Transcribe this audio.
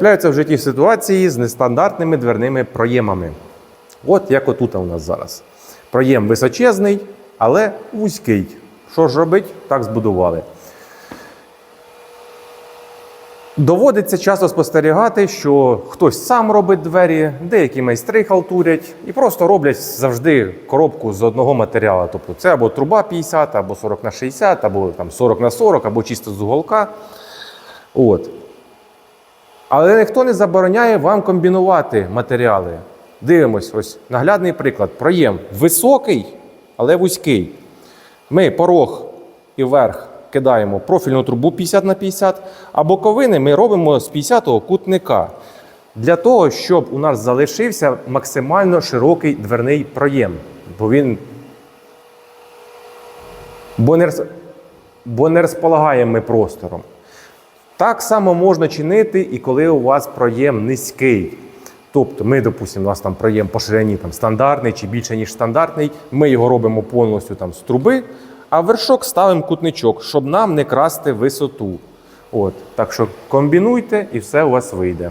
трапляються в житті ситуації з нестандартними дверними проємами. От як отут у нас зараз. Проєм височезний, але вузький. Що ж робить? Так збудували. Доводиться часто спостерігати, що хтось сам робить двері, деякі майстри халтурять і просто роблять завжди коробку з одного матеріалу. Тобто це або труба 50, або 40 на 60, або там 40 на 40, або чисто з уголка. От. Але ніхто не забороняє вам комбінувати матеріали. Дивимось, ось наглядний приклад. Проєм високий, але вузький. Ми порог і верх кидаємо профільну трубу 50 на 50, а боковини ми робимо з 50-го кутника. Для того, щоб у нас залишився максимально широкий дверний проєм. Бо він. Бо не, розполагаємо ми простором. Так само можна чинити і коли у вас проєм низький. Тобто ми, допустимо, у нас там проєм по ширині там, стандартний чи більше, ніж стандартний, ми його робимо повністю там, з труби, а вершок ставимо кутничок, щоб нам не красти висоту. От. Так що комбінуйте і все у вас вийде.